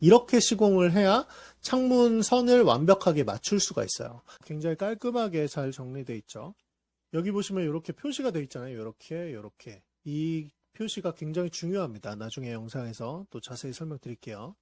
이렇게 시공을 해야 창문 선을 완벽하게 맞출 수가 있어요. 굉장히 깔끔하게 잘 정리되어 있죠. 여기 보시면 이렇게 표시가 되어 있잖아요. 이렇게, 이렇게. 이 표시가 굉장히 중요합니다. 나중에 영상에서 또 자세히 설명드릴게요.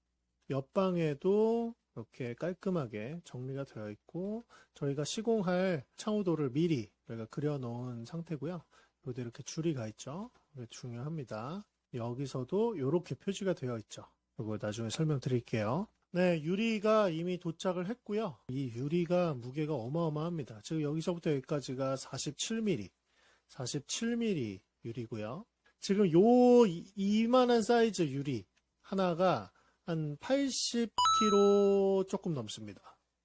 옆방에도 이렇게 깔끔하게 정리가 되어 있고 저희가 시공할 창호도를 미리 저희가 그려놓은 상태고요. 여기도 이렇게 줄이 가 있죠. 중요합니다. 여기서도 이렇게 표시가 되어 있죠. 이거 나중에 설명드릴게요. 네, 유리가 이미 도착을 했고요. 이 유리가 무게가 어마어마합니다. 지금 여기서부터 여기까지가 47mm, 47mm 유리고요. 지금 요 이- 이만한 사이즈 유리 하나가 한 80kg 조금 넘습니다.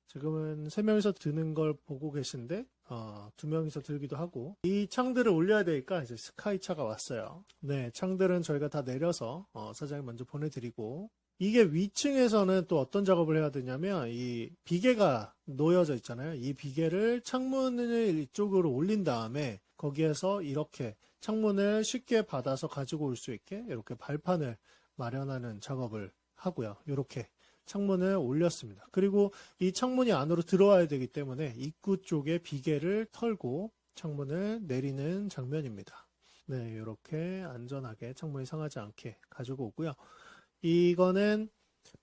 지금은 세 명이서 드는 걸 보고 계신데 어, 두 명이서 들기도 하고 이 창들을 올려야 되니까 이제 스카이 차가 왔어요. 네, 창들은 저희가 다 내려서 어, 사장님 먼저 보내드리고 이게 위층에서는 또 어떤 작업을 해야 되냐면 이 비계가 놓여져 있잖아요. 이 비계를 창문을 이쪽으로 올린 다음에 거기에서 이렇게 창문을 쉽게 받아서 가지고 올 수 있게 이렇게 발판을 마련하는 작업을 하고요. 이렇게 창문을 올렸습니다. 그리고 이 창문이 안으로 들어와야 되기 때문에 입구 쪽에 비계를 털고 창문을 내리는 장면입니다. 네, 이렇게 안전하게 창문이 상하지 않게 가지고 오고요. 이거는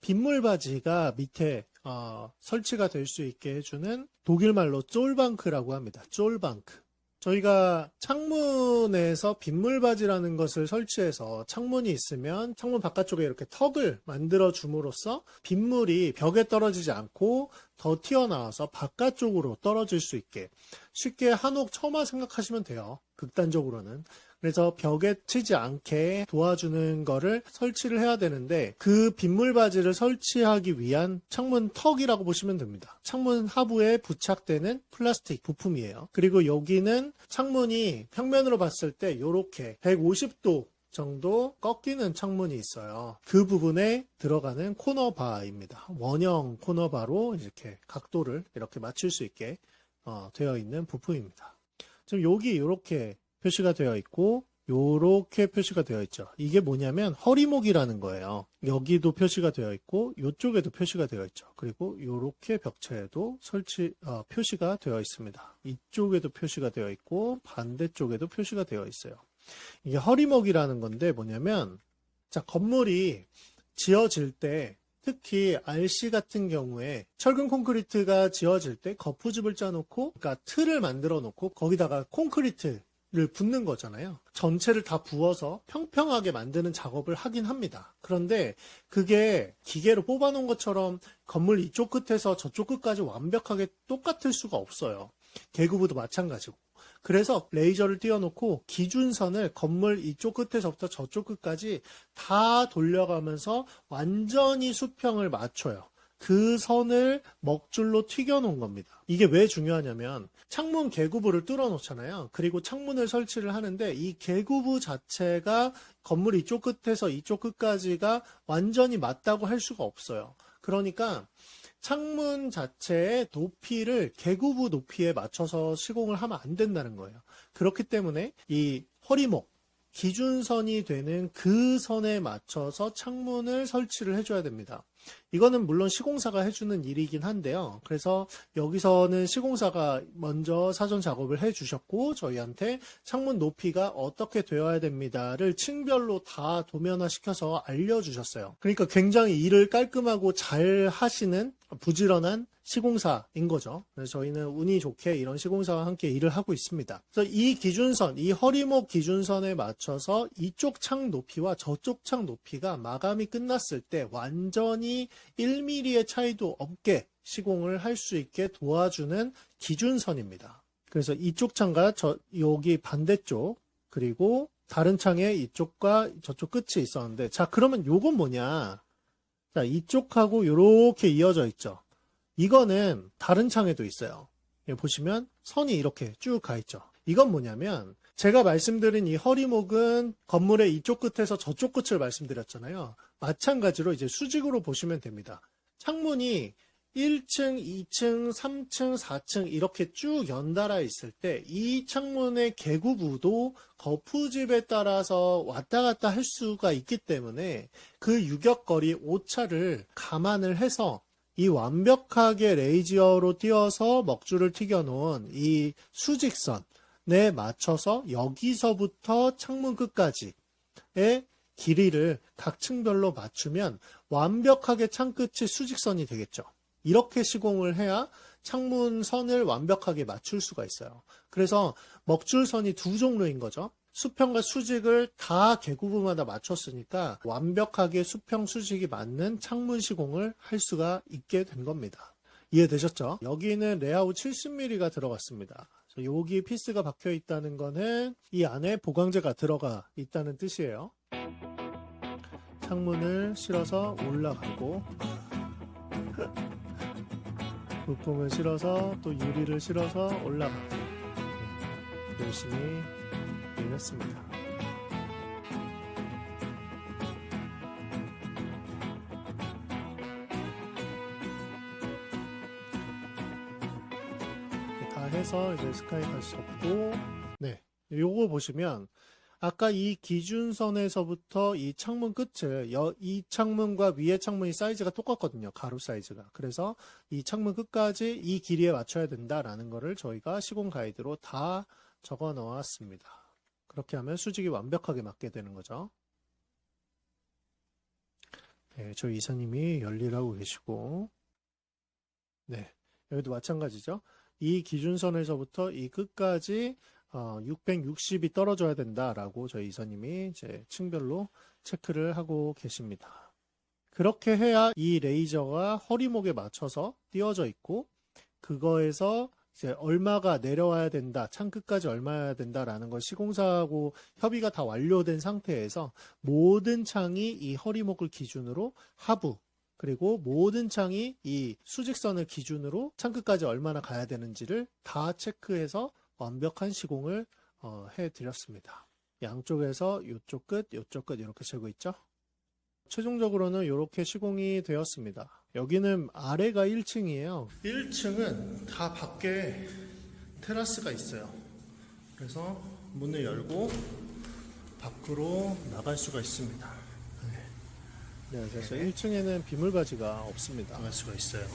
빗물 바지가 밑에 어, 설치가 될 수 있게 해주는 독일말로 쫄방크라고 합니다. 쫄방크. 저희가 창문에서 빗물바지라는 것을 설치해서 창문이 있으면 창문 바깥쪽에 이렇게 턱을 만들어 줌으로써 빗물이 벽에 떨어지지 않고 더 튀어나와서 바깥쪽으로 떨어질 수 있게 쉽게 한옥 처마 생각하시면 돼요. 극단적으로는. 그래서 벽에 치지 않게 도와주는 거를 설치를 해야 되는데 그 빗물 바지를 설치하기 위한 창문 턱이라고 보시면 됩니다. 창문 하부에 부착되는 플라스틱 부품이에요. 그리고 여기는 창문이 평면으로 봤을 때 이렇게 150도 정도 꺾이는 창문이 있어요. 그 부분에 들어가는 코너바입니다. 원형 코너바로 이렇게 각도를 이렇게 맞출 수 있게 어, 되어 있는 부품입니다. 지금 여기 이렇게 표시가 되어 있고 요렇게 표시가 되어 있죠. 이게 뭐냐면 허리목이라는 거예요. 여기도 표시가 되어 있고 이쪽에도 표시가 되어 있죠. 그리고 요렇게 벽체에도 설치 어, 표시가 되어 있습니다. 이쪽에도 표시가 되어 있고 반대쪽에도 표시가 되어 있어요. 이게 허리목이라는 건데 뭐냐면 자 건물이 지어질 때 특히 RC 같은 경우에 철근 콘크리트가 지어질 때 거푸집을 짜놓고 그러니까 틀을 만들어 놓고 거기다가 콘크리트 를 붓는 거잖아요. 전체를 다 부어서 평평하게 만드는 작업을 하긴 합니다. 그런데 그게 기계로 뽑아놓은 것처럼 건물 이쪽 끝에서 저쪽 끝까지 완벽하게 똑같을 수가 없어요. 개구부도 마찬가지고. 그래서 레이저를 띄워놓고 기준선을 건물 이쪽 끝에서부터 저쪽 끝까지 다 돌려가면서 완전히 수평을 맞춰요. 그 선을 먹줄로 튀겨 놓은 겁니다. 이게 왜 중요하냐면 창문 개구부를 뚫어 놓잖아요. 그리고 창문을 설치를 하는데 이 개구부 자체가 건물 이쪽 끝에서 이쪽 끝까지가 완전히 맞다고 할 수가 없어요. 그러니까 창문 자체의 높이를 개구부 높이에 맞춰서 시공을 하면 안 된다는 거예요. 그렇기 때문에 이 허리목 기준선이 되는 그 선에 맞춰서 창문을 설치를 해줘야 됩니다. 이거는 물론 시공사가 해주는 일이긴 한데요. 그래서 여기서는 시공사가 먼저 사전 작업을 해주셨고 저희한테 창문 높이가 어떻게 되어야 됩니다를 층별로 다 도면화 시켜서 알려주셨어요. 그러니까 굉장히 일을 깔끔하고 잘 하시는 부지런한 시공사인 거죠. 저희는 운이 좋게 이런 시공사와 함께 일을 하고 있습니다. 그래서 이 기준선, 이 허리목 기준선에 맞춰서 이쪽 창 높이와 저쪽 창 높이가 마감이 끝났을 때 완전히 1mm의 차이도 없게 시공을 할 수 있게 도와주는 기준선입니다. 그래서 이쪽 창과 저 여기 반대쪽 그리고 다른 창에 이쪽과 저쪽 끝이 있었는데 자 그러면 요건 뭐냐? 자 이쪽하고 요렇게 이어져 있죠. 이거는 다른 창에도 있어요. 보시면 선이 이렇게 쭉 가 있죠. 이건 뭐냐면 제가 말씀드린 이 허리목은 건물의 이쪽 끝에서 저쪽 끝을 말씀드렸잖아요. 마찬가지로 이제 수직으로 보시면 됩니다. 창문이 1층, 2층, 3층, 4층 이렇게 쭉 연달아 있을 때 이 창문의 개구부도 거푸집에 따라서 왔다 갔다 할 수가 있기 때문에 그 유격거리 오차를 감안을 해서 이 완벽하게 레이지어로 띄어서 먹줄을 튀겨놓은 이 수직선에 맞춰서 여기서부터 창문 끝까지의 길이를 각 층별로 맞추면 완벽하게 창끝이 수직선이 되겠죠. 이렇게 시공을 해야 창문 선을 완벽하게 맞출 수가 있어요. 그래서 먹줄선이 두 종류인 거죠. 수평과 수직을 다 개구부마다 맞췄으니까 완벽하게 수평 수직이 맞는 창문 시공을 할 수가 있게 된 겁니다. 이해되셨죠? 여기는 레아웃 70mm가 들어갔습니다. 여기 피스가 박혀 있다는 거는 이 안에 보강재가 들어가 있다는 뜻이에요. 창문을 실어서 올라가고 부품을 실어서 또 유리를 실어서 올라가고 네, 열심히 일했습니다. 다 해서 이제 스카이 다시 접고 네 요거 보시면 아까 이 기준선에서부터 이 창문 끝을 여- 이 창문과 위에 창문이 사이즈가 똑같거든요. 가로 사이즈가. 그래서 이 창문 끝까지 이 길이에 맞춰야 된다라는 거를 저희가 시공 가이드로 다 적어 놓았습니다. 그렇게 하면 수직이 완벽하게 맞게 되는 거죠. 네, 저희 이사님이 열일하고 계시고. 네 여기도 마찬가지죠. 이 기준선에서부터 이 끝까지 어, 660이 떨어져야 된다라고 저희 이사님이 이제 층별로 체크를 하고 계십니다. 그렇게 해야 이 레이저가 허리목에 맞춰서 띄워져 있고 그거에서 이제 얼마가 내려와야 된다, 창 끝까지 얼마야 된다라는 걸 시공사하고 협의가 다 완료된 상태에서 모든 창이 이 허리목을 기준으로 하부 그리고 모든 창이 이 수직선을 기준으로 창 끝까지 얼마나 가야 되는지를 다 체크해서 완벽한 시공을 어, 해드렸습니다. 양쪽에서 이쪽 끝, 이쪽 끝 이렇게 재고 있죠. 최종적으로는 이렇게 시공이 되었습니다. 여기는 아래가 1층이에요. 1층은 다 밖에 테라스가 있어요. 그래서 문을 열고 밖으로 나갈 수가 있습니다. 네, 그래서 1층에는 비물바지가 없습니다. 나갈 수가 있어요.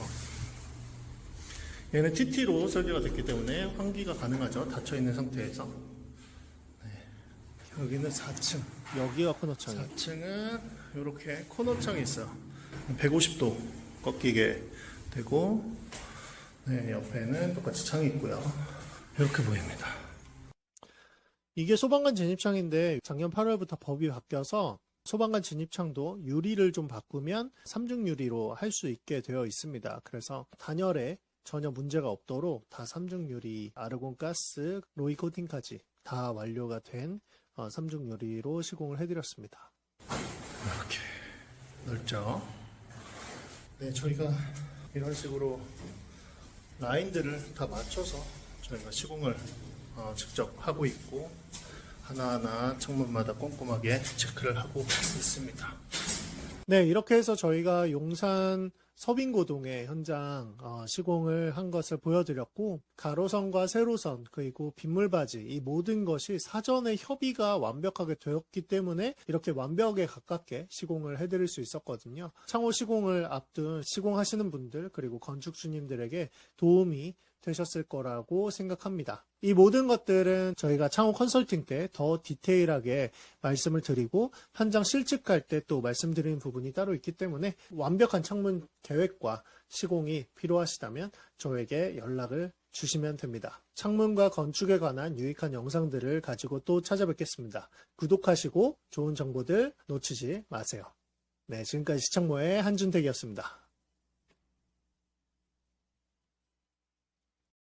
얘는 TT로 설계가 됐기 때문에 환기가 가능하죠. 닫혀 있는 상태에서. 네. 여기는 4층. 여기가 코너창이. 4층은 이렇게 코너창이 있어요. 150도 꺾이게 되고, 네, 옆에는 똑같이 창이 있고요. 이렇게 보입니다. 이게 소방관 진입창인데 작년 8월부터 법이 바뀌어서 소방관 진입창도 유리를 좀 바꾸면 삼중 유리로 할 수 있게 되어 있습니다. 그래서 단열에 전혀 문제가 없도록 다 삼중 유리, 아르곤 가스, 로이 코팅까지 다 완료가 된 어, 삼중 유리로 시공을 해드렸습니다. 이렇게 넓죠. 네, 저희가 이런 식으로 라인들을 다 맞춰서 저희가 시공을 어, 직접 하고 있고 하나하나 창문마다 꼼꼼하게 체크를 하고 있습니다. 네, 이렇게 해서 저희가 용산 서빙고동의 현장 어, 시공을 한 것을 보여드렸고 가로선과 세로선 그리고 빗물바지 이 모든 것이 사전에 협의가 완벽하게 되었기 때문에 이렇게 완벽에 가깝게 시공을 해드릴 수 있었거든요. 창호 시공을 앞둔 시공하시는 분들 그리고 건축주님들에게 도움이 되셨을 거라고 생각합니다. 이 모든 것들은 저희가 창호 컨설팅 때 더 디테일하게 말씀을 드리고 현장 실측할 때 또 말씀드리는 부분이 따로 있기 때문에 완벽한 창문 계획과 시공이 필요하시다면 저에게 연락을 주시면 됩니다. 창문과 건축에 관한 유익한 영상들을 가지고 또 찾아뵙겠습니다. 구독하시고 좋은 정보들 놓치지 마세요. 네, 지금까지 시청모의 한준택이었습니다.